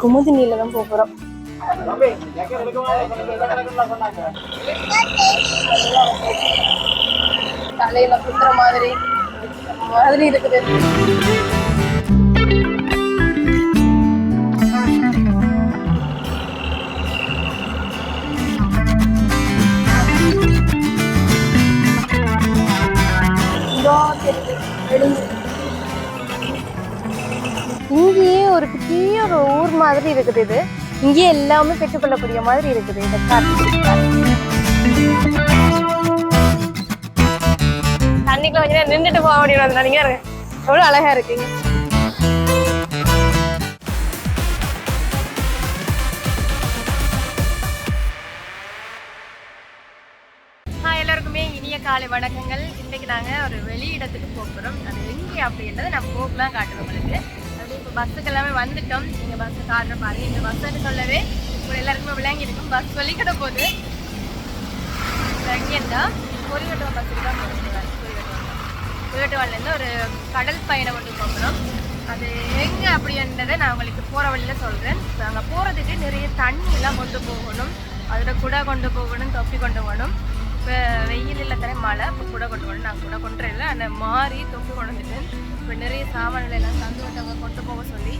குமுதினியில தான் போக போறோம். தலையில குத்துற மாதிரி மாதிரி இருக்குது. Thank you. இங்கேயே ஒரு பெரிய ஒரு ஊர் மாதிரி இருக்குது இது. இங்கேயே எல்லாமே பெற்றுக்கொள்ளக்கூடிய மாதிரி இருக்குது இந்த தண்ணிக்குள்ள கொஞ்ச நேரம் நின்றுட்டு போக முடியும் நீங்க எவ்வளவு அழகா இருக்குங்க. எல்லாருக்குமே இனிய காலை வணக்கங்கள். இன்னைக்கு நாங்கள் ஒரு வெளியிடத்துக்கு போகிறோம் அது எங்கே அப்படின்றத நான் போகலாம் காட்டுறோம் உங்களுக்கு. பஸ்ஸுக்கு எல்லாமே வந்துட்டோம். நீங்கள் பஸ்ஸு காட்டுற பாருங்க. இந்த பஸ்ஸுன்னு சொல்லவே இப்போ எல்லாருக்குமே விளங்கி இருக்கும் பஸ் சொல்லிக்கிட போகுது எங்கேருந்தா கொரிகட்டுவா பஸ் தான் போகிறோம் கொரிகட்டுவாலேருந்து ஒரு கடல் பயணம் கொண்டு போகிறோம் அது எங்கே அப்படின்றத நான் உங்களுக்கு போகிற வழியில் சொல்கிறேன் இப்போ அங்கே போகிறதுக்கு நிறைய தண்ணியெல்லாம் கொண்டு போகணும். அதோட குடை கொண்டு போகணும் தொப்பி கொண்டு போகணும். இப்போ வெயில் இல்லை தானே மழை இப்போ கூட கொண்டு போகணும் நான் கூட கொண்டு இல்லை. அந்த மாறி தொப்பி கொண்டு இப்போ நிறைய சாமான்கள் எல்லாம் தந்து விட்டவங்க கொண்டு போக சொல்லி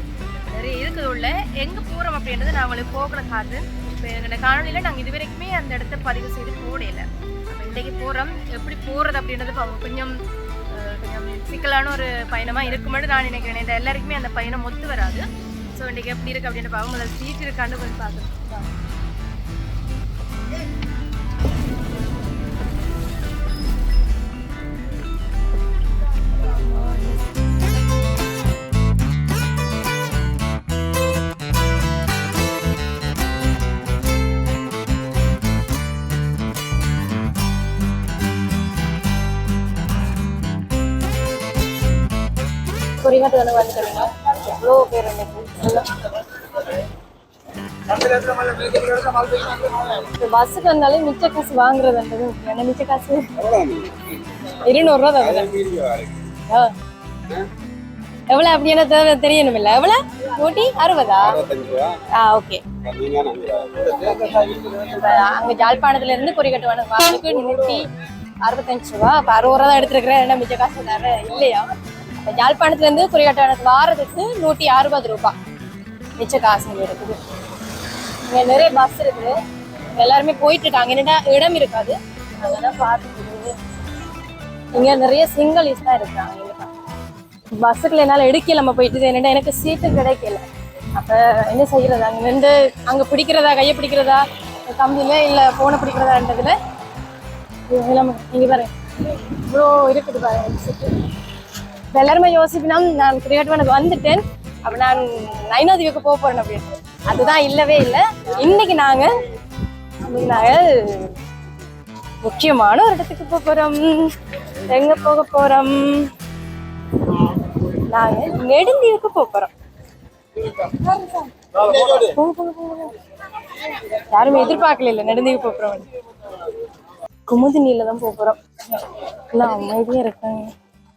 நிறைய இருக்குது உள்ள. எங்கே போகிறோம் அப்படின்றது நான் அவங்களுக்கு போகிற காது. இப்போ எங்களோட காணொலியில் நாங்கள் இது வரைக்குமே அந்த இடத்த பதிவு செய்து போடையில அப்போ இன்றைக்கி போகிறோம் எப்படி போகிறது அப்படின்றது அவங்க கொஞ்சம் கொஞ்சம் சிக்கலான ஒரு பயணமாக இருக்குமென்னு நான் நினைக்கிறேன். இந்த எல்லாருக்குமே அந்த பயணம் ஒத்து வராது. ஸோ இன்றைக்கி எப்படி இருக்குது அப்படின்னு பார்க்க முதல்ல சீட் இருக்கான்னு கொஞ்சம் பார்க்கணும். குறிகாட்டு வந்துட்டீங்க எவ்வளோ பேர் பஸ்ஸுக்கு வந்தாலே மிச்ச காசு வாங்குறதுன்றது முக்கியம். என்ன மிச்ச காசு? இருநூறுவா தான் எவ்வளோ அப்படி என்ன தேவை? தெரியணும் இல்லை எவ்வளோ நூற்றி அறுபதா? ஆ ஓகே. அங்கே ஜாழ்ப்பாணத்துல இருந்து குறிக்கட்டு வேணும் வாரத்துக்கு நூற்றி அறுபத்தஞ்சு ரூபா. இப்போ அறுபது ரூபா தான் எடுத்துருக்கிறேன். என்ன மிச்ச காசு தர இல்லையா? இப்போ ஜாழ்ப்பாணத்துல வாரத்துக்கு நூற்றி அறுபது ரூபாய் மிச்ச காசு இருக்குது. இங்கே நிறைய பஸ் இருக்குது. எல்லாருமே போயிட்டு இருக்காங்க என்னடா இடம் இருக்காது. அதெல்லாம் பார்த்துட்டு இங்கே நிறைய சிங்கிள்ஸ் தான் இருக்கிறாங்க பஸ்ஸுக்குள்ள என்னால் எடுக்கல. நம்ம போயிட்டு என்னடா எனக்கு சீட்டு கிடைக்கல. அப்போ என்ன செய்கிறது அங்கே நின்று அங்கே பிடிக்கிறதா? கையை பிடிக்கிறதா? கம்பியில் இல்லை ஃபோனை பிடிக்கிறதான்றதுல? இங்கே பாருங்க. இவ்வளோ இருக்குது பாருங்க. சீட்டு இப்போ எல்லாருமே யோசிப்பினா நான் கிரியேட்டிவனுக்கு வந்துட்டேன். அப்போ நான் நைனாதீவுக்கு போக போகிறேன் அப்படின்னு அதுதான் இல்லவே இல்லை. இன்னைக்கு நாங்கள் நாங்கள் முக்கியமான ஒரு இடத்துக்கு போக போகிறோம் எங்கே போக போகிறோம் நாங்கள் நெடுந்தீவுக்கு போக போகிறோம் யாருமே எதிர்பார்க்கல இல்ல நெடுந்தீவு போறோம் குமுதினியில தான் போக போறோம். எல்லாம் அமைதியா இருக்காங்க.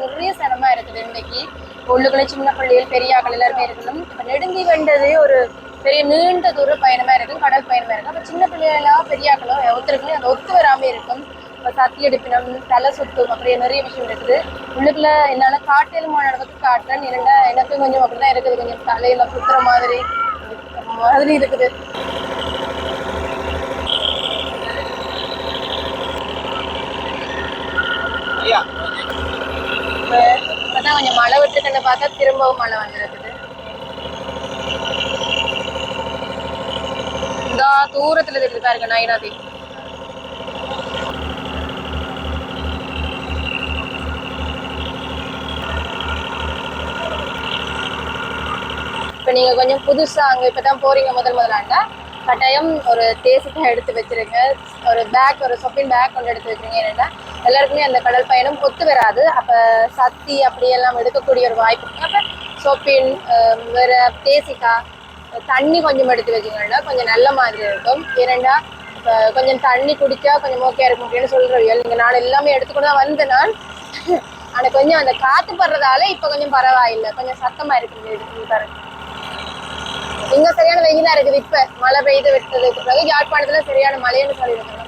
நிறைய சிரமமா இருக்குது இன்னைக்கு உள்ளுக்குள்ள சின்ன பிள்ளைகள் பெரிய ஆக்கள் எல்லாருமே இருக்கணும். இப்போ நெடுந்தி வேண்டது ஒரு பெரிய நீண்ட தூர பயணமாக இருக்கும். கடல் பயணமாக இருக்கும். அப்போ சின்ன பிள்ளைகளாக பெரியாக்களோ ஒருத்தருக்குமே அந்த ஒத்து வராமல் இருக்கும். இப்போ சத்தி எடுப்பினம் தலை சுத்தும் அப்படியே நிறைய விஷயம் இருக்குது. உள்ளுக்குள்ள என்னால் காட்டிலும் அளவுக்கு காட்டுறேன். இரண்டா எனக்கும் கொஞ்சம் அப்படிதான் இருக்குது. கொஞ்சம் தலையில் சுத்துற மாதிரி மாதிரி இருக்குது. இல்லையா இப்பதான் கொஞ்சம் மழை விட்டுக்கன்னு பார்த்தா திரும்பவும் மழை வந்துருக்குது. இந்த தூரத்துல தெரிஞ்சுதான் இருக்கு நயினாதி. இப்போ நீங்கள் கொஞ்சம் புதுசாக அங்கே இப்போ தான் போகிறீங்க முதல் முதலாண்டா கட்டாயம் ஒரு தேசத்தை எடுத்து வச்சிருங்க. ஒரு பேக் ஒரு சொப்பின் பேக் கொண்டு எடுத்து வச்சிருங்க. என்னென்னா எல்லாருக்குமே அந்த கடல் பயணம் ஒத்து வராது. அப்போ சத்தி அப்படியெல்லாம் எடுக்கக்கூடிய ஒரு வாய்ப்பு அப்போ சொப்பின் வேறு தேசிக்கா தண்ணி கொஞ்சம் எடுத்து வச்சிங்கன்னா கொஞ்சம் நல்ல மாதிரி இருக்கும். ஏனெண்டா இப்போ கொஞ்சம் தண்ணி குடித்தா கொஞ்சம் ஓகே இருக்கும் அப்படின்னு சொல்கிறவியல் நீங்கள் நான் எல்லாமே எடுத்துக்கொண்டு தான் வந்தேன் நான் ஆனால் கொஞ்சம் அந்த காற்று படுறதால இப்போ கொஞ்சம் பரவாயில்லை. கொஞ்சம் சத்தமாக இருக்குது இது பாருங்க. இங்க சரியான வெயிலா இருக்குது. இப்ப மழை பெய்து விட்டதுக்கு பிறகு யாழ்ப்பாணத்துல சரியான மழைன்னு சொல்லியிருக்காங்க.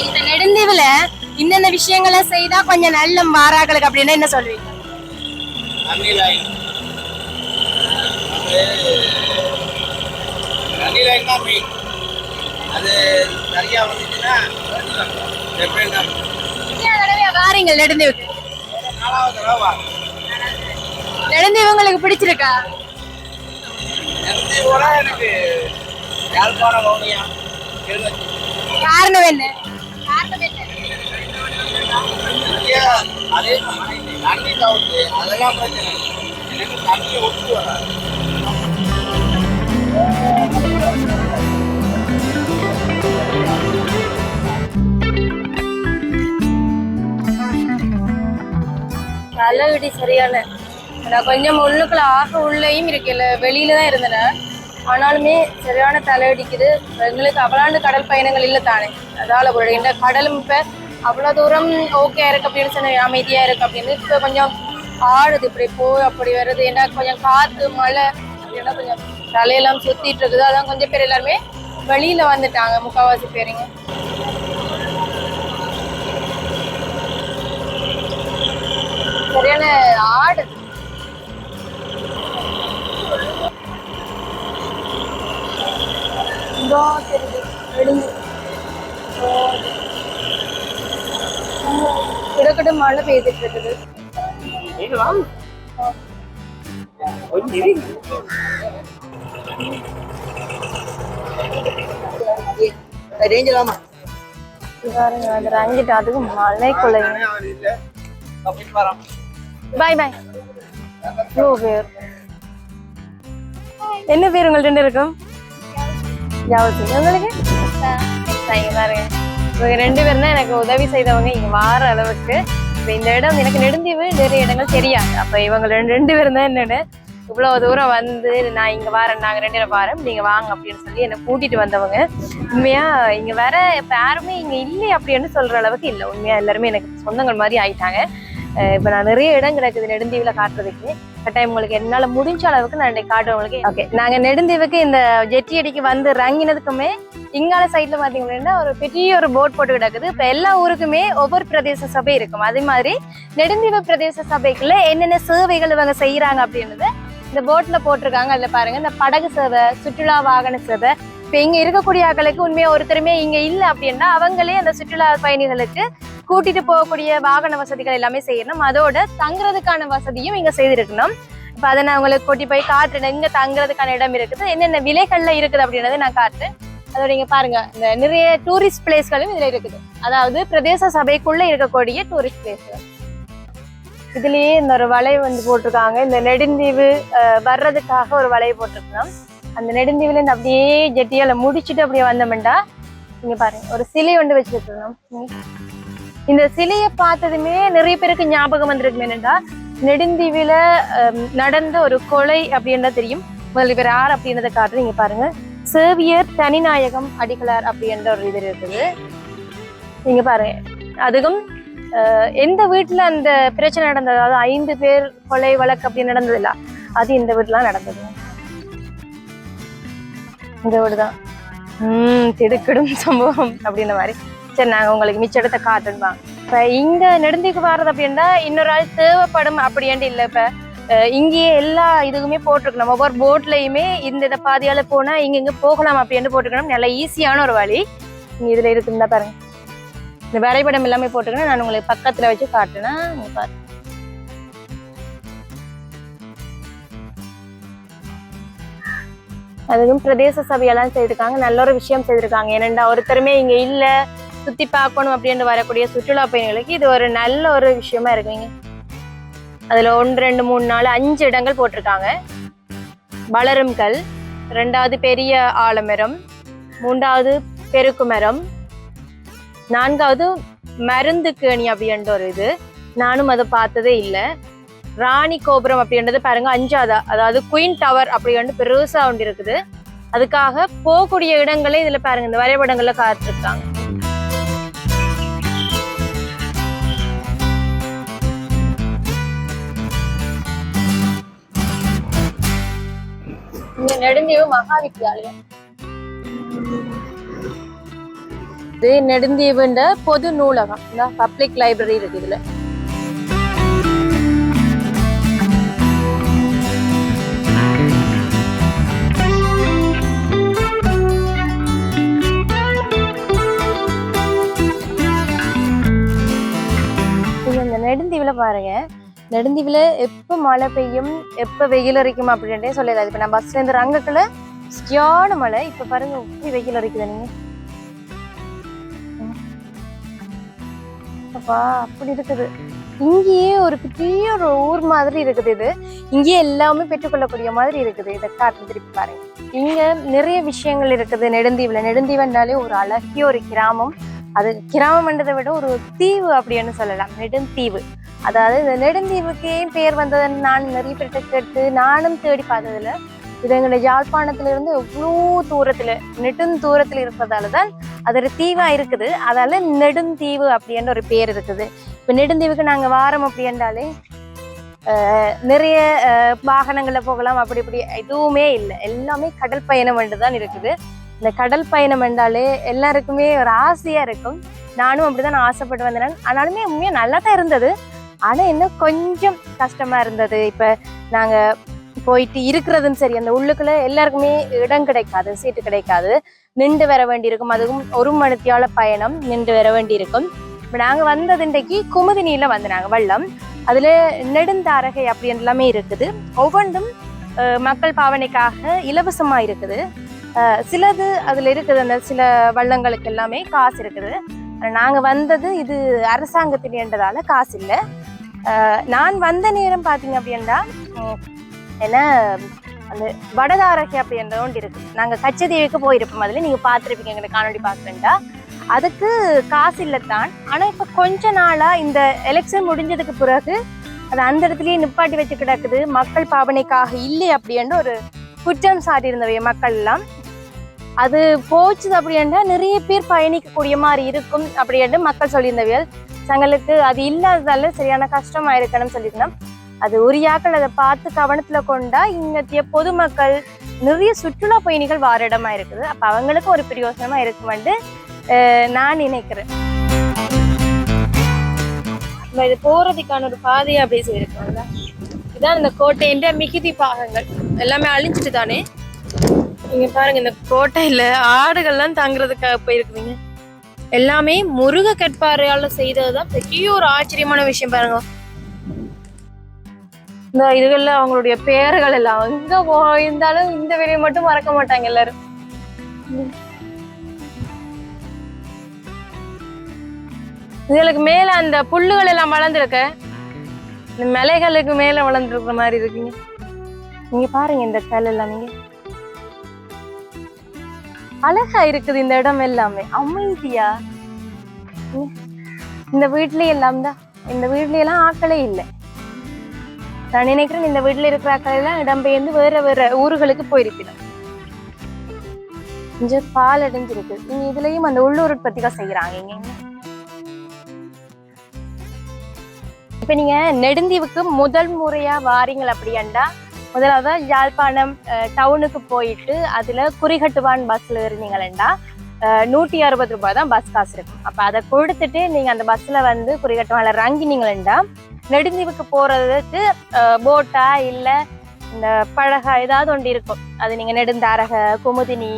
இந்த நெடுந்தீவுல இன்னென்ன விஷயங்களை செய்தா கொஞ்சம் நல்ல மாறாக்களுக்கு அப்படின்னா என்ன சொல்லுவீங்க தண்ணி லைன் அது தண்ணி லைன் தான் மெயின் அது சரியா வந்துச்சுன்னா எப்படின்னா இத்தனை தடவையா வாரீங்க நெடுந்தீவுக்கு? நெடுந்தீவு உங்களுக்கு பிடிச்சிருக்கா? எனக்கு யாழ்ப்பாணம் காரணம் என்ன? அதே தண்ணி தவிர்த்து அதெல்லாம் பிரச்சனை எனக்கு தண்ணி ஒத்து வராது தலைவிடி சரியான. நான் கொஞ்சம் உள்ளுக்குள்ள ஆக உள்ளேயும் இருக்கல வெளியில தான் இருந்தேன். ஆனாலுமே சரியான தலையடிக்குது எங்களுக்கு அவளாண்டு கடல் பயணங்கள் இல்லை தானே. அதால ஒரு இந்த கடலும் இப்போ அவ்வளோ தூரம் ஓகே இருக்கு அப்படின்னு சொன்ன அமைதியாக இருக்கு அப்படின்னு இப்போ கொஞ்சம் ஆடுது இப்படி போய் அப்படி வருது. ஏன்னா கொஞ்சம் காற்று மழை அப்படின்னா கொஞ்சம் தலையெல்லாம் சுற்றிட்டு இருக்குது. அதான் கொஞ்சம் பேர் எல்லாருமே வெளியில் வந்துட்டாங்க. முக்கால்வாசி பேருங்க. பெய்துட்டு இருக்குது? பாருங்க அது அதுக்கு பாய் பாய் ஓ பேர். என்ன பேர் உங்கள்ட்ட இருக்கும் ஜாவசி உங்களுக்கு? இங்க பாருங்க. இவங்க ரெண்டு பேரும் தான் எனக்கு உதவி செய்தவங்க இங்க வார அளவுக்கு. இப்போ இந்த இடம் எனக்கு நெடுந்தீவு நிறைய இடங்கள் தெரியாது. அப்போ இவங்க ரெண்டு ரெண்டு பேரும் தான் என்னோட இவ்வளோ தூரம் வந்து நான் இங்கே வரேன் நாங்கள் ரெண்டு பேரும் வரேன் நீங்கள் வாங்க அப்படின்னு சொல்லி என்னை கூட்டிகிட்டு வந்தவங்க. உண்மையாக இங்கே வர இப்போ யாருமே இங்கே இல்லை அப்படின்னு சொல்கிற அளவுக்கு இல்லை. உண்மையாக எல்லாருமே எனக்கு சொந்தங்கள் மாதிரி ஆயிட்டாங்க. இப்போ நான் நிறைய இடம் கிடக்குது நெடுந்தீவில் காட்டுறதுக்கு. கட்டாயம் உங்களுக்கு என்னால் முடிஞ்ச அளவுக்கு நான் இன்னைக்கு காட்டுறேன் உங்களுக்கு. ஓகே நாங்க நெடுந்தீவுக்கு இந்த ஜெட்டி அடிக்கு வந்து இறங்கினதுக்குமே இங்கால சைட்ல பாத்தீங்கன்னா ஒரு பெரிய ஒரு போட் போட்டு கிடக்குது. இப்ப எல்லா ஊருக்குமே ஒவ்வொரு பிரதேச சபை இருக்கும். அதே மாதிரி நெடுந்தீவு பிரதேச சபைக்குள்ள என்னென்ன சேவைகள் இவங்க செய்யறாங்க அப்படின்றத இந்த போட்ல போட்டிருக்காங்க. அதுல பாருங்க இந்த படகு சேவை சுற்றுலா வாகன சேவை. இப்ப இங்க இருக்கக்கூடிய ஆக்களுக்கு உண்மையா ஒருத்தருமே இங்க இல்ல அப்படின்னா அவங்களே அந்த சுற்றுலா பயணிகளுக்கு கூட்டிட்டு போகக்கூடிய வாகன வசதிகள் எல்லாமே செய்யணும். அதோட தங்குறதுக்கான வசதியும் இங்க செய்திருக்கணும். இப்ப அதை நான் உங்களுக்கு கூட்டி போய் காட்டுறேன். இங்க தங்குறதுக்கான இடம் இருக்குது. என்னென்ன விலைகள்ல இருக்குது அப்படின்றத நான் காட்டுறேன். அதோட இங்க பாருங்க. இந்த நிறைய டூரிஸ்ட் பிளேஸ்களும் இதுல இருக்குது. அதாவது பிரதேச சபைக்குள்ள இருக்கக்கூடிய டூரிஸ்ட் பிளேஸ்கள் இதுலயே இந்த ஒரு வலை வந்து போட்டிருக்காங்க. இந்த நெடுந்தீவு அஹ், வர்றதுக்காக ஒரு வலையை போட்டிருக்கணும். அந்த நெடுந்தீவுல இருந்து அப்படியே ஜெட்டியால முடிச்சுட்டு அப்படியே வந்தோம்டா. இங்க பாருங்க. ஒரு சிலை ஒன்று வச்சிருக்கணும். இந்த சிலையை பார்த்ததுமே நிறைய பேருக்கு ஞாபகம் வந்திருக்கு என்னென்னா நெடுந்தீவில நடந்த ஒரு கொலை அப்படின்றத தெரியும். முதல் இவர் யார் அப்படின்றத காட்டு நீங்க பாருங்க. சேவியர் தனிநாயகம் அடிகளார் அப்படின்ற ஒரு இது இருக்குது. நீங்க பாருங்க. அதுவும் எந்த வீட்டுல அந்த பிரச்சனை நடந்தது? அதாவது ஐந்து பேர் கொலை வழக்கு அப்படி நடந்தது இல்ல. அது இந்த வீட்டுல நடந்தது. இந்த வீடுதான். உம் திடுக்கிடும் சம்பவம் அப்படின்ற மாதிரி. சரி நாங்க உங்களுக்கு மிச்ச இடத்த காட்டுமா இப்ப இங்க நெடுந்திக்கு வர்றது அப்படின்னா இன்னொரு ஆள் தேவைப்படும் அப்படின்ட்டு இல்ல இப்ப இங்கேயே எல்லா இதுக்குமே போட்டிருக்கணும். ஒவ்வொரு போட்லயுமே இந்த இதை பாதையால போனா இங்க இங்க போகலாம் அப்படின்னு போட்டிருக்கணும் நல்லா ஈஸியான ஒரு வழி. நீங்க இதுல தான் பாருங்க. இந்த வரைபடம் எல்லாமே போட்டுக்கணும். நான் உங்களுக்கு பக்கத்துல வச்சு காட்டுனா நீங்க பாருங்க. அதுவும் பிரதேச சபையெல்லாம் செய்திருக்காங்க. நல்ல ஒரு விஷயம் செய்திருக்காங்க. ஏனெண்டா ஒருத்தருமே இங்க இல்லை. சுத்தி பார்க்கணும் அப்படின்னு வரக்கூடிய சுற்றுலா பயணிகளுக்கு இது ஒரு நல்ல ஒரு விஷயமா இருக்குங்க. அதுல ஒன்று ரெண்டு மூணு நாலு அஞ்சு இடங்கள் போட்டிருக்காங்க. வளரும் கல் ரெண்டாவது பெரிய ஆலமரம் மூன்றாவது பெருக்கு மரம் நான்காவது மருந்து கேணி அப்படின்ற ஒரு இது. நானும் அதை பார்த்ததே இல்லை. ராணி கோபுரம் அப்படின்றது பாருங்க அஞ்சாவதா அதாவது குயின் டவர் அப்படின்ட்டு பெருசா ஒன்று இருக்குது. அதுக்காக போகக்கூடிய இடங்களே இதுல பாருங்க இந்த வரைபடங்கள்ல காத்திருக்காங்க இங்க நெடுந்தீவு மகாவித்யாலயம். இது நெடுந்தீவுன்ற பொது நூலகம். இந்த பப்ளிக் லைப்ரரி இருக்கு இதுல. இந்த நெடுந்தீவுல பாருங்க. நெடுந்தீவில் எப்ப மழை பெய்யும் எப்ப வெயில் அரைக்கும் அப்படின்ட்டே சொல்லிடாது இப்ப நான் பஸ்ல இருந்து ரங்கக்குள்ள சரியான மழை. இப்ப பாருங்க எப்படி வெயில் அரைக்குது நீங்க அப்பா அப்படி இருக்குது. இங்கேயே ஒரு பெரிய ஒரு ஊர் மாதிரி இருக்குது இது. இங்கேயே எல்லாமே பெற்றுக்கொள்ளக்கூடிய மாதிரி இருக்குது இதை காட்டு திருப்பி பாருங்க. இங்க நிறைய விஷயங்கள் இருக்குது நெடுந்தீவுல. நெடுந்தீவுன்றாலே ஒரு அழகிய ஒரு கிராமம். அது கிராமம்ன்றதை விட ஒரு தீவு அப்படின்னு சொல்லலாம். நெடுந்தீவு. அதாவது இந்த நெடுந்தீவுக்கு ஏன் பெயர் வந்ததுன்னு நான் நிறைய பேர்கிட்ட கேட்டு நானும் தேடி பார்த்ததுல இது எங்களுடைய யாழ்ப்பாணத்திலிருந்து எவ்வளோ தூரத்தில் நெடுந்தூரத்தில் இருப்பதால தான் அது ஒரு தீவாக இருக்குது. அதால நெடுந்தீவு அப்படின்னு ஒரு பேர் இருக்குது. இப்போ நெடுந்தீவுக்கு நாங்கள் வாரம் அப்படின்றாலே ஆஹ், நிறைய ஆஹ், போகலாம் அப்படி இப்படி எதுவுமே இல்லை. எல்லாமே கடல் பயணம் தான் இருக்குது. இந்த கடல் பயணம் என்றாலே எல்லாருக்குமே ஒரு ஆசையாக இருக்கும். நானும் அப்படிதான் நான் ஆசைப்பட்டு வந்தேன். ஆனாலுமே உண்மையாக நல்லா தான் இருந்தது. ஆனால் இன்னும் கொஞ்சம் கஷ்டமாக இருந்தது. இப்போ நாங்கள் போயிட்டு இருக்கிறதும் சரி அந்த உள்ளுக்குள்ள எல்லாருக்குமே இடம் கிடைக்காது சீட்டு கிடைக்காது. நின்று வர வேண்டியிருக்கும். அதுவும் ஒரு மணித்தியால பயணம் நின்று வர வேண்டியிருக்கும். இப்போ நாங்கள் வந்தது இன்றைக்கு குமுதினியில வந்து நாங்கள் வெள்ளம். அதில் நெடுந்தாரகை அப்படி எல்லாமே இருக்குது. ஒவ்வொன்றும் மக்கள் பாவனைக்காக இலவசமாக இருக்குது. சிலது அதில் இருக்குது. அந்த சில வள்ளங்களுக்கு எல்லாமே காசு இருக்குது. நாங்கள் வந்தது இது அரசாங்கத்தின் என்றதால காசு இல்லை நான் வந்த நேரம் பார்த்தீங்க அப்படின்னா என்ன அந்த வடதாரகை அப்படின்ற ஒன்று இருக்கு. நாங்கள் கச்சதேவிக்கு போயிருப்போம் அதில். நீங்கள் பார்த்துருப்பீங்க எங்களுக்கு காணொலி பார்க்குறேன்டா அதுக்கு காசு இல்லைத்தான் ஆனால் இப்போ கொஞ்ச நாளாக இந்த எலெக்ஷன் முடிஞ்சதுக்கு பிறகு அது அந்த இடத்துலயே நிப்பாட்டி வச்சு கிடக்குது. மக்கள் பாவனைக்காக இல்லை அப்படின்னு ஒரு குற்றம் சாட்டியிருந்தவை மக்கள் எல்லாம் அது போச்சு அப்படின்னா நிறைய பேர் பயணிக்கக்கூடிய மாதிரி இருக்கும் அப்படின்னு மக்கள் சொல்லியிருந்தவியல் தங்களுக்கு அது இல்லாததால சரியான கஷ்டமா இருக்கணும்னு சொல்லியிருந்தோம். அது உரியாக்கள் அதை பார்த்து கவனத்துல கொண்டா இங்கத்திய பொதுமக்கள் நிறைய சுற்றுலா பயணிகள் வார இடமா இருக்குது அப்ப அவங்களுக்கு ஒரு பிரயோசனமா இருக்குமெண்டு அஹ், நான் நினைக்கிறேன். நம்ம இது போறதுக்கான ஒரு பாதையை அப்படியே செய்யிருக்கோம்ல இதான் இந்த கோட்டைன்ற மிகுதி பாகங்கள். எல்லாமே அழிஞ்சிட்டு தானே இங்க பாருங்க இந்த கோட்டையில ஆடுகள்லாம் தங்குறதுக்காக போயிருக்குவீங்க எல்லாமே முருக கற்பாறையால செய்ததுதான் பெரிய ஒரு ஆச்சரியமான விஷயம் பாருங்க. இந்த இதுகள்ல அவங்களுடைய பெயர்கள் எல்லாம் எங்க போயிருந்தாலும் இந்த வேலையை மட்டும் மறக்க மாட்டாங்க எல்லாரும். இதுகளுக்கு மேல அந்த புல்லுகள் எல்லாம் வளர்ந்துருக்க இந்த மலைகளுக்கு மேல வளர்ந்துருக்கிற மாதிரி இருக்குங்க. நீங்க பாருங்க இந்த கல் எல்லாம் நீங்க. அழகா இருக்குது இந்த இடம் எல்லாமே. அமைதியா? இந்த வீட்ல எல்லாம் தான். இந்த வீட்ல எல்லாம் ஆக்களே இல்லை. நான் நினைக்கிறேன் இந்த வீட்ல இருக்கிற ஆக்கள் எல்லாம் இடம்பெயர்ந்து வேற வேற ஊர்களுக்கு போயிருக்கணும் இங்க பால் அடைஞ்சிருக்கு. இங்க இதுலயும் அந்த உள்ளூர் உற்பத்திகள் செய்யறாங்க இங்க இப்ப நீங்க நெடுந்தீவுக்கு முதல் முறையா வாரீங்கள் அப்படியாண்டா? முதலாவது யாழ்ப்பாணம் டவுனுக்கு போயிட்டு அதுல குறிகட்டுவான் பஸ்ல இருந்தீங்களா நூற்றி அறுபது ரூபாய் தான் பஸ் காசு இருக்கும் அப்போ அதை கொடுத்துட்டு நீங்கள் அந்த பஸ்ஸில் வந்து குறிகட்டுவான்ல இறங்கினீங்களா நெடுந்தீவுக்கு போகிறதுக்கு போட்டா இல்லை இந்த பழகா ஏதாவது ஒன்று இருக்கும். அது நீங்கள் நெடுந்தாரக குமுதினி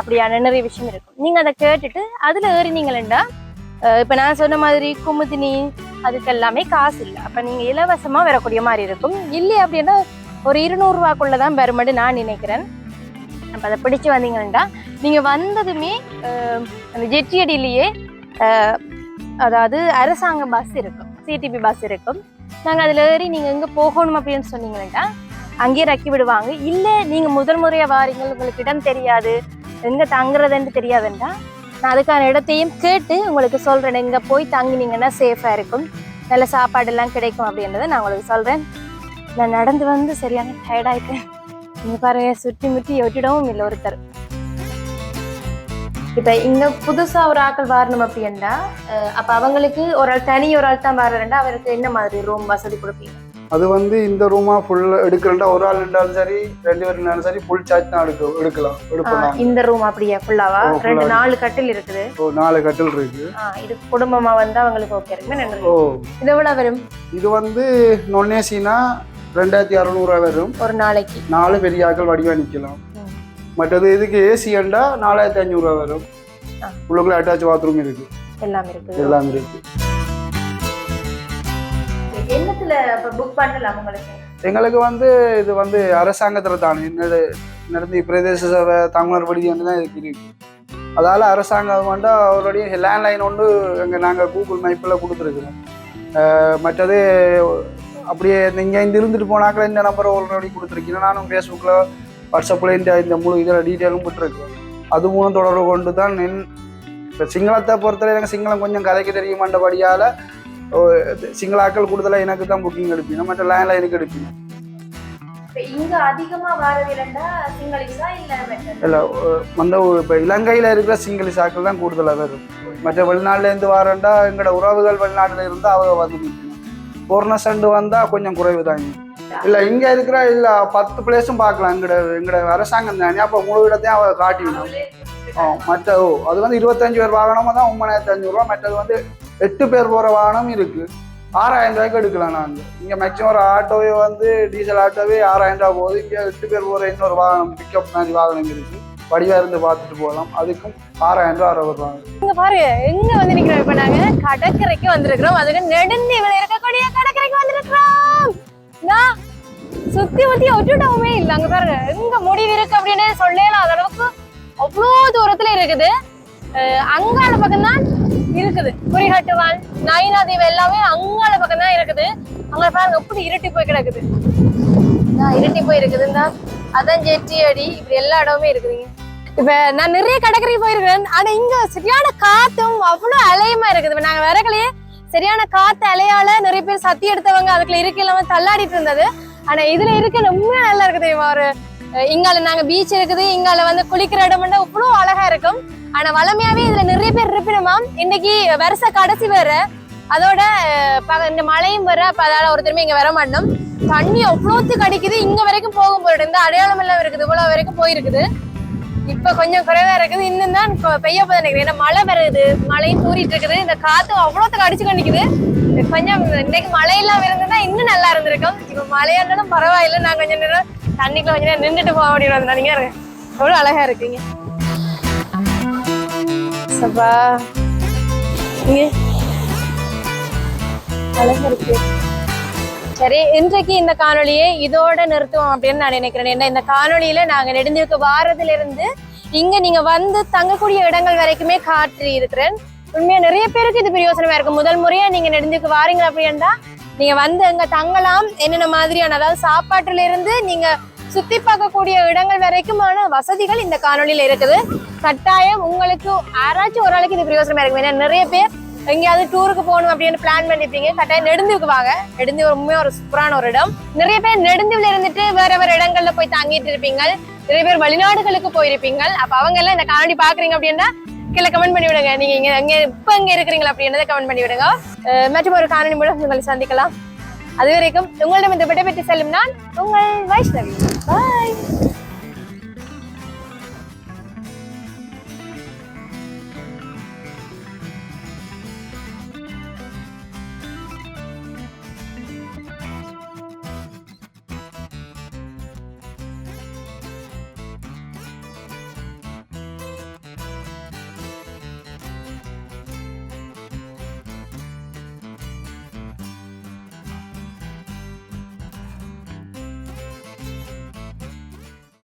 அப்படியான நிறைய விஷயம் இருக்கும். நீங்கள் அதை கேட்டுட்டு அதில் ஏறினீங்களா இப்போ நான் சொன்ன மாதிரி குமுதினி அதுக்கு எல்லாமே காசு இல்லை. அப்போ நீங்கள் இலவசமாக வரக்கூடிய மாதிரி இருக்கும். இல்லை அப்படின்னா ஒரு இருநூறுவாக்குள்ளே தான் வருமாடு நான் நினைக்கிறேன். அப்போ அதை பிடிச்சி வந்தீங்கன்னா நீங்கள் வந்ததுமே அந்த ஜெட்டியடியிலேயே அதாவது அரசாங்க பஸ் இருக்கும். சிடிபி பஸ் இருக்கும். நாங்கள் அதில் ஏறி நீங்கள் எங்கே போகணும் அப்படின்னு சொன்னீங்கன்னா அங்கேயே ரக்கி விடுவாங்க. இல்லை நீங்கள் முதல் முறையாக வாரீங்க உங்களுக்கு இடம் தெரியாது. எங்கே தங்குறதுன்னு தெரியாதுன்றா நான் அதுக்கான இடத்தையும் கேட்டு உங்களுக்கு சொல்கிறேன் இங்கே போய் தங்கினீங்கன்னா சேஃபாக இருக்கும். நல்ல சாப்பாடெல்லாம் கிடைக்கும் அப்படின்றத நான் உங்களுக்கு சொல்கிறேன் நான் நடந்து வந்து சரியான டயர்டாயிட்டேன் நீங்க பாருங்க சுற்றி முற்றி ஒட்டிடவும் இல்லை ஒருத்தர். இப்ப இங்க புதுசா ஒரு ஆட்கள் வரணும் அப்படின்னா அப்ப அவங்களுக்கு ஒரு ஆள் தனி ஒரு ஆள் தான் வரணும்னா அவருக்கு என்ன மாதிரி ரூம் வசதி கொடுப்பீங்க? அது வந்து இந்த ரூமா ஃபுல் எடுக்கிறா ஒரு ஆள் இருந்தாலும் சரி ரெண்டு பேர் இருந்தாலும் சரி ஃபுல் சார்ஜ் தான் எடுக்க எடுக்கலாம் எடுக்கலாம் இந்த ரூம் அப்படியே ஃபுல்லாவா ரெண்டு நாலு கட்டில் இருக்குது. ஓ நாலு கட்டில் இருக்கு. இது குடும்பமா வந்து அவங்களுக்கு ஓகே இருக்குமே நன்றி ஓ. இது எவ்வளவு வரும்? இது வந்து நொன்னேசினா ரெண்டாயிரத்தி அறநூறுவா வரும். ஒரு நாளைக்கு. நாலு பெரிய ஆட்கள் வடிவா நிக்கலாம். மற்றது இதுக்கு ஏசி ஏண்டா நாலாயிரத்தி அஞ்சூறுவா வரும். உள்ளுக்குள்ள அட்டாச் பாத்ரூம் இருக்கு. எல்லாம் இருக்குது எல்லாம் இருக்கு. என்னத்துல இப்ப புக் பண்ணலாம் உங்களுக்கு? எங்களுக்கு வந்து இது வந்து அரசாங்கத்தில் தான். நடந்து பிரதேச சபை தமிழர் படி வந்து தான் இதுக்கு இருக்கு. அதால் அரசாங்கம் வந்து அவருடைய லேண்ட்லைன் ஒன்று எங்கே நாங்கள் கூகுள் மேப்பில் கொடுத்துருக்குறோம். மற்றது அப்படியே நீங்கள் இங்கே இருந்துட்டு போனாக்கள் இந்த நம்பரை ஆல்ரெடி கொடுத்துருக்கீங்க. நானும் ஃபேஸ்புக்கில் வாட்ஸ்அப்பில் இந்த இந்த முழு இதில் டீட்டெயிலும் போட்டுருக்கேன். அது மூலம் தொடர்பு கொண்டு தான் நின் இப்போ சிங்களத்தை பொறுத்தவரை எனக்கு சிங்களம் கொஞ்சம் கதைக்கு தெரியுமாண்டபடியால் சிங்களாக்கள் கூடுதலாக எனக்கு தான் புக்கிங் எடுப்பீங்க மற்ற லேண்ட்லைனுக்கு எடுப்பீங்க. இங்க அதிகமா இல்ல வந்து இப்போ இலங்கையில் இருக்கிற சிங்களி சாக்கள் தான் கூடுதலாக வரும் மற்ற வெளிநாட்டிலேருந்து வரேன்டா எங்களோட உறவுகள் வெளிநாட்டில் இருந்தால் அவங்க வந்து பூர்ண சண்டு வந்தால் கொஞ்சம் குறைவு தாங்க இல்லை இங்கே இருக்கிற இல்லை பத்து பிளேஸும் பார்க்கலாம். எங்களோட எங்களோட அரசாங்கம் தானே. அப்போ முழு இடத்தையும் அவ காட்டிக்கணும் ஆ மற்ற ஓ அது வந்து இருபத்தஞ்சு பேர் வாகனமாக தான் ஒன்பதாயிரத்தி அஞ்சூறுரூவா மற்றது வந்து எட்டு பேர் போகிற வாகனம் இருக்குது ஆறாயிரம் ரூபாய்க்கு எடுக்கலாம் நாங்கள் இங்கே மேக்ஸிமம் ஒரு ஆட்டோவே வந்து டீசல் ஆட்டோவே ஆறாயிரம் ரூபா போகுது. இங்கே எட்டு பேர் போகிற இன்னொரு வாகனம் பிக்கப் மாதிரி வாகனம் இருக்குது வடிவா இருந்து பார்த்துட்டு போகலாம். அதுக்கும் ஆறாயிரம் ரூபா அறுபது ரூபாங்க இங்க பாரு எங்க வந்து நிக்கிறோம் இப்ப நாங்க? கடற்கரைக்கு வந்திருக்கிறோம். அதுக்கு நெடுந்தீவில் இருக்கக்கூடிய கடற்கரைக்கு வந்திருக்கிறோம். நான் சுத்தி முத்தி ஒட்டுட்டவுமே இல்ல அங்க பாருங்க. எங்க முடிவு இருக்கு அப்படின்னு சொல்லலாம் அளவுக்கு அவ்வளோ தூரத்துல இருக்குது. அங்கால பக்கம் தான் இருக்குது. நயினா தீவு எல்லாமே அங்கால பக்கம் தான் இருக்குது. அங்க பாருங்க எப்படி இருட்டி போய் கிடக்குது. இருட்டி போய் இருக்குதுன்னா அதான் ஜெட்டி அடி இப்படி எல்லா இடமுமே இருக்குதுங்க. இப்ப நான் நிறைய கடற்கரைக்கு போயிருக்கிறேன் ஆனா இங்க சரியான காத்தும் அவ்வளவு அலையுமா இருக்குது. நாங்க வரக்கலையே சரியான காத்து அலையால நிறைய பேர் சத்தி எடுத்தவங்க அதுக்குள்ள இருக்க இல்லாம தள்ளாடிட்டு இருந்தது. ஆனா இதுல இருக்க ரொம்ப நல்லா இருக்குது. ஒரு இங்கால நாங்க பீச் இருக்குது. இங்கால வந்து குளிக்கிற இடம்னா அவ்வளவு அழகா இருக்கும். ஆனா வளமையாவே இதுல நிறைய பேர் இருப்பினுமா இன்னைக்கு வருஷ கடைசி வேற. அதோட பக- இந்த மழையும் வர அப்ப அதால ஒருத்தருமே இங்க வர மாட்டோம். தண்ணி அவ்வளோத்து அடிக்குது இங்க வரைக்கும் போகும் போயிட்டு இந்த அடையாளம் எல்லாம் இருக்குது. இவ்வளவு வரைக்கும் போயிருக்குது. இப்ப கொஞ்சம் குறைவா இருக்குது. இன்னும் தான் பெய்ய போது நினைக்கிறேன். ஏன்னா மழை வருது. மழையும் தூரிட்டு இருக்குது. இந்த காத்து அவ்வளோத்துக்கு அடிச்சு கண்டிக்குது. கொஞ்சம் இன்னைக்கு மழையெல்லாம் இருந்ததுன்னா இன்னும் நல்லா இருந்திருக்கும். இப்ப மழையா இருந்தாலும் பரவாயில்லை. நான் கொஞ்சம் நேரம் தண்ணிக்குள்ள கொஞ்சம் நேரம் நின்றுட்டு போக முடியும் நீங்க எவ்வளவு அழகா இருக்கீங்க. சப்பா. இங்க. அழகா இருக்கு. சரி இன்றைக்கு இந்த காணொலியை இதோட நிறுத்துவோம் அப்படின்னு நான் நினைக்கிறேன். ஏன்னா இந்த காணொலியில நாங்க நெடுந்திருக்கு வாரத்துல இருந்து இங்க நீங்க வந்து தங்கக்கூடிய இடங்கள் வரைக்குமே காற்றி இருக்கிறேன். உண்மையா நிறைய பேருக்கு இது பிரயோசனமா இருக்கும் முதல் முறையா நீங்க நெடுந்திருக்கு வாரீங்க அப்படின்னா நீங்க வந்து அங்க தங்கலாம் என்னென்ன மாதிரியான அதாவது சாப்பாட்டுல இருந்து நீங்க சுத்தி பார்க்கக்கூடிய இடங்கள் வரைக்குமான வசதிகள் இந்த காணொலியில இருக்குது. கட்டாயம் உங்களுக்கு யாராச்சும் ஒரு ஆளுக்கு இது பிரயோசனமா இருக்கும் ஏன்னா நிறைய பேர் எங்கேயாவது டூருக்கு போகணும் அப்படின்னு பிளான் பண்ணிருப்பீங்க. கட்டாயம் நெடுந்தீவுக்கு வாங்க. நெடுந்து ரொம்பவே ஒரு சூப்பரான ஒரு இடம். நிறைய பேர் நெடுந்தீவுல இருந்துட்டு வேற வேற இடங்கள்ல போய் தங்கிட்டு இருப்பீங்க. நிறைய பேர் வெளிநாடுகளுக்கு போயிருப்பீங்க. அப்ப அவங்க எல்லாம் இந்த காணொலி பாக்குறீங்க அப்படின்னா கீழே கமெண்ட் பண்ணி விடுங்க. நீங்க இங்க எங்க இப்ப எங்க இருக்கிறீங்களா அப்படின்றத கமெண்ட் பண்ணி விடுங்க. மற்றும் ஒரு காணொலி மூலம் உங்களை சந்திக்கலாம். அது வரைக்கும் உங்களிடம் இந்த விடைபெற்று செல்லும் நான் உங்கள் வைஷ்ணவி. பாய்